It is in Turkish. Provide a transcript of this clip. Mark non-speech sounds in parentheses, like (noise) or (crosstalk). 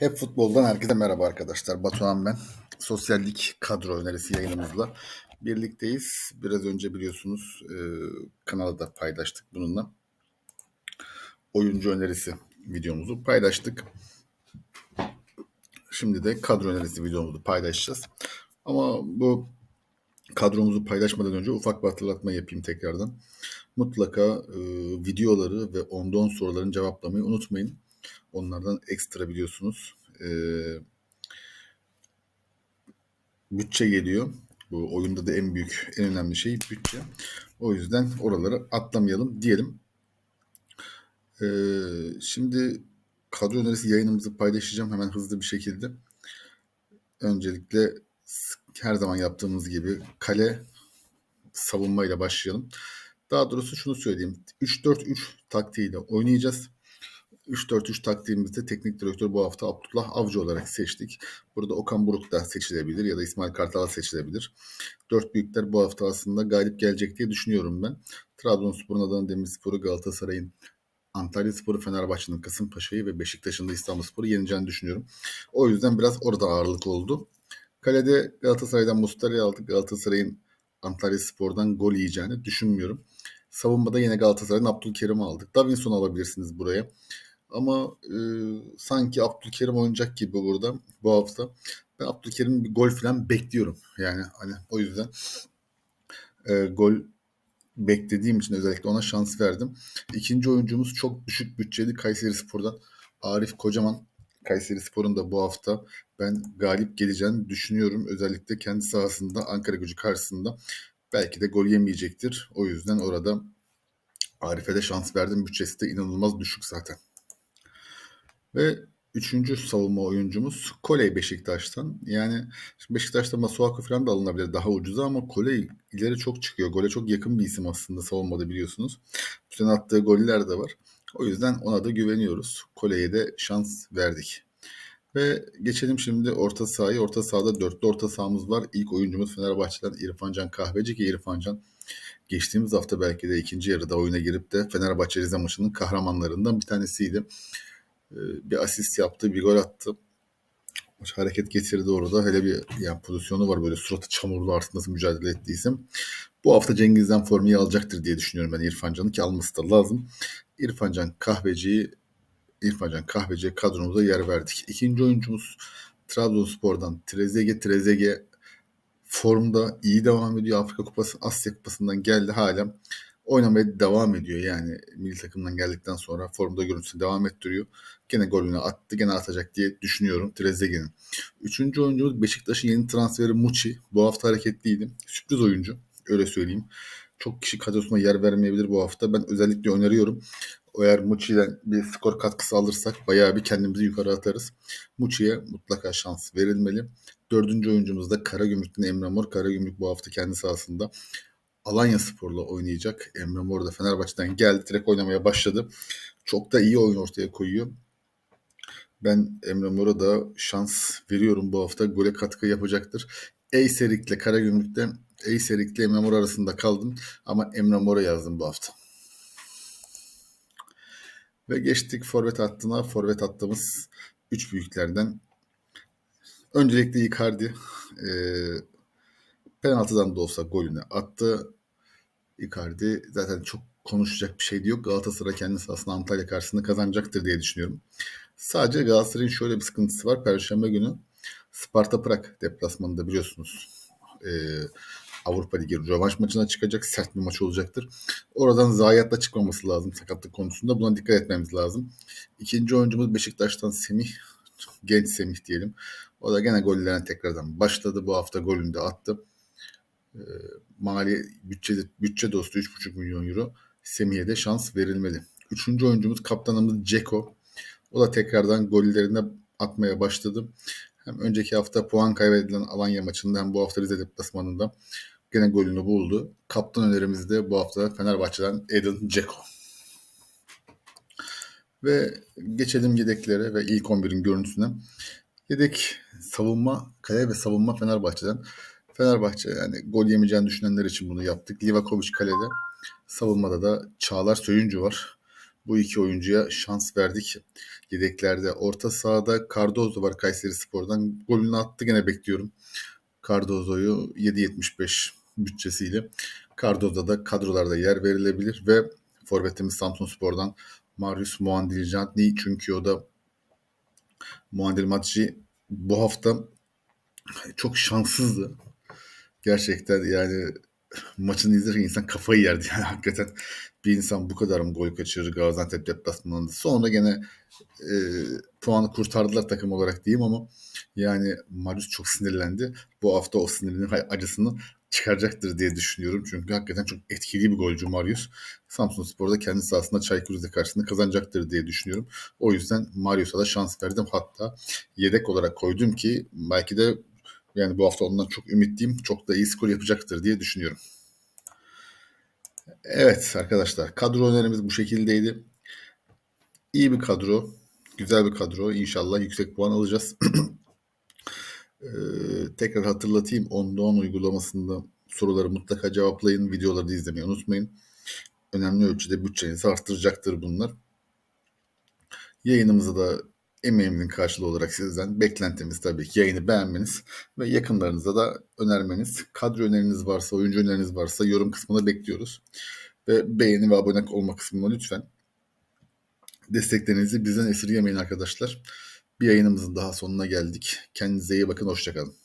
Hep futboldan herkese merhaba arkadaşlar. Batuhan ben. Sosyallik kadro önerisi yayınımızla birlikteyiz. Biraz önce biliyorsunuz e, kanala da paylaştık bununla. Oyuncu önerisi videomuzu paylaştık. Şimdi de kadro önerisi videomuzu paylaşacağız. Ama bu kadromuzu paylaşmadan önce ufak bir hatırlatma yapayım tekrardan. Mutlaka e, videoları ve ondan soruların cevaplamayı unutmayın. Onlardan ekstra biliyorsunuz e, bütçe geliyor. Bu oyunda da en büyük, en önemli şey bütçe. O yüzden oraları atlamayalım diyelim. Ee, şimdi kadro önerisi yayınımızı paylaşacağım hemen hızlı bir şekilde. Öncelikle her zaman yaptığımız gibi kale savunmayla başlayalım. Daha doğrusu şunu söyleyeyim. 3-4-3 taktiğiyle oynayacağız. 3-4-3 taktiğimizde teknik direktör bu hafta Abdullah Avcı olarak seçtik. Burada Okan Buruk da seçilebilir ya da İsmail Kartal seçilebilir. Dört büyükler bu hafta aslında galip gelecek diye düşünüyorum ben. Trabzonspor'un Adana Demirspor'u Galatasaray'ın Antalya Sporu, Fenerbahçe'nin Kasımpaşa'yı ve Beşiktaş'ın da İstanbul Sporu yeneceğini düşünüyorum. O yüzden biraz orada ağırlık oldu. Kalede Galatasaray'dan Mustara'yı aldık. Galatasaray'ın Antalya Spor'dan gol yiyeceğini düşünmüyorum. Savunmada yine Galatasaray'ın Abdülkerim'i aldık. Davinson alabilirsiniz buraya. Ama e, sanki Abdülkerim oynayacak gibi burada bu hafta. Ben Abdülkerim'in bir gol falan bekliyorum. Yani hani o yüzden e, gol beklediğim için özellikle ona şans verdim. İkinci oyuncumuz çok düşük bütçeli Kayseri Spor'dan Arif Kocaman. Kayseri Spor'un da bu hafta ben galip geleceğini düşünüyorum. Özellikle kendi sahasında Ankara gücü karşısında belki de gol yemeyecektir. O yüzden orada Arif'e de şans verdim. Bütçesi de inanılmaz düşük zaten. Ve üçüncü savunma oyuncumuz Koley Beşiktaş'tan. Yani Beşiktaş'ta Masuaku falan da alınabilir daha ucuza ama Koley ileri çok çıkıyor. Gole çok yakın bir isim aslında savunmada biliyorsunuz. Bu attığı goller de var. O yüzden ona da güveniyoruz. Koley'e de şans verdik. Ve geçelim şimdi orta sahayı. Orta sahada dörtlü orta sahamız var. İlk oyuncumuz Fenerbahçe'den İrfancan Kahveci ki İrfancan geçtiğimiz hafta belki de ikinci yarıda oyuna girip de Fenerbahçe Rize maçının kahramanlarından bir tanesiydi. Ee, bir asist yaptı, bir gol attı. Hareket getirdi orada. Hele bir yani pozisyonu var böyle suratı çamurlu artık nasıl mücadele ettiysem. Bu hafta Cengiz'den formayı alacaktır diye düşünüyorum ben İrfan Can'ı ki alması da lazım. İrfan Can Kahveci'yi İrfan Can Kahveci'ye kadromuza yer verdik. İkinci oyuncumuz Trabzonspor'dan Trezeguet. Trezeguet formda iyi devam ediyor. Afrika Kupası, Asya Kupası'ndan geldi hala oynamaya devam ediyor. Yani milli takımdan geldikten sonra formda görüntüsü devam ettiriyor. Gene golünü attı, gene atacak diye düşünüyorum Trezeguet'in. Üçüncü oyuncumuz Beşiktaş'ın yeni transferi Muçi. Bu hafta hareketliydi. Sürpriz oyuncu. Öyle söyleyeyim. Çok kişi kadrosuna yer vermeyebilir bu hafta. Ben özellikle öneriyorum. Eğer Muçi'den bir skor katkısı alırsak bayağı bir kendimizi yukarı atarız. Muçi'ye mutlaka şans verilmeli. Dördüncü oyuncumuz da Karagümrük'ten Emre Mor. Karagümrük bu hafta kendi sahasında Alanya Spor'la oynayacak. Emre Mor da Fenerbahçe'den geldi. Direkt oynamaya başladı. Çok da iyi oyun ortaya koyuyor. Ben Emre Mor'a da şans veriyorum bu hafta. Gole katkı yapacaktır. Eyserik'le Karagümrük'te Eyserik'le Emre Mor arasında kaldım. Ama Emre Mor'a yazdım bu hafta. Ve geçtik forvet hattına. Forvet hattımız 3 büyüklerden. Öncelikle Icardi. E, penaltıdan da olsa golünü attı. Icardi zaten çok konuşacak bir şey de yok. Galatasaray kendi sahasında Antalya karşısında kazanacaktır diye düşünüyorum. Sadece Galatasaray'ın şöyle bir sıkıntısı var. Perşembe günü Sparta Prag deplasmanında biliyorsunuz. E, Avrupa Ligi rövanş maçına çıkacak. Sert bir maç olacaktır. Oradan zayiatla çıkmaması lazım sakatlık konusunda. Buna dikkat etmemiz lazım. İkinci oyuncumuz Beşiktaş'tan Semih. Genç Semih diyelim. O da gene gollerine tekrardan başladı. Bu hafta golünü de attı. E, mali bütçe, bütçe dostu 3,5 milyon euro. Semih'e de şans verilmeli. Üçüncü oyuncumuz kaptanımız Ceko. O da tekrardan gollerine atmaya başladı. Hem önceki hafta puan kaybedilen Alanya maçında hem bu hafta Rize deplasmanında gene golünü buldu. Kaptan önerimiz de bu hafta Fenerbahçe'den Edin Dzeko. Ve geçelim yedeklere ve ilk 11'in görüntüsüne. Yedek savunma, kale ve savunma Fenerbahçe'den. Fenerbahçe yani gol yemeyeceğini düşünenler için bunu yaptık. Livakovic kalede. Savunmada da Çağlar Söyüncü var. Bu iki oyuncuya şans verdik. Yedeklerde orta sahada Cardozo var Kayseri Spor'dan. Golünü attı gene bekliyorum. Cardozo'yu 7.75 bütçesiyle. Cardozo'da da kadrolarda yer verilebilir ve forvetimiz Samsun Spor'dan Marius Muandiljanti çünkü o da Muandil Matci bu hafta çok şanssızdı. Gerçekten yani (laughs) maçını izlerken insan kafayı yerdi. Yani (laughs) hakikaten bir insan bu kadar mı gol kaçırır Gaziantep deplasmanında. Sonra gene e, puanı kurtardılar takım olarak diyeyim ama yani Marius çok sinirlendi. Bu hafta o sinirinin acısını çıkaracaktır diye düşünüyorum. Çünkü hakikaten çok etkili bir golcü Marius. Samsun Spor'da kendi sahasında Çaykur Rize karşısında kazanacaktır diye düşünüyorum. O yüzden Marius'a da şans verdim. Hatta yedek olarak koydum ki belki de yani bu hafta ondan çok ümitliyim. Çok da iyi skor yapacaktır diye düşünüyorum. Evet arkadaşlar kadro önerimiz bu şekildeydi. İyi bir kadro. Güzel bir kadro. İnşallah yüksek puan alacağız. (clears throat) ee, tekrar hatırlatayım. Onda 10 uygulamasında soruları mutlaka cevaplayın. Videoları da izlemeyi unutmayın. Önemli ölçüde bütçenizi arttıracaktır bunlar. Yayınımızı da emeğimizin karşılığı olarak sizden beklentimiz tabii ki yayını beğenmeniz ve yakınlarınıza da önermeniz. Kadro öneriniz varsa, oyuncu öneriniz varsa yorum kısmına bekliyoruz. Ve beğeni ve abone olma kısmına lütfen desteklerinizi bizden esirgemeyin arkadaşlar. Bir yayınımızın daha sonuna geldik. Kendinize iyi bakın, hoşçakalın.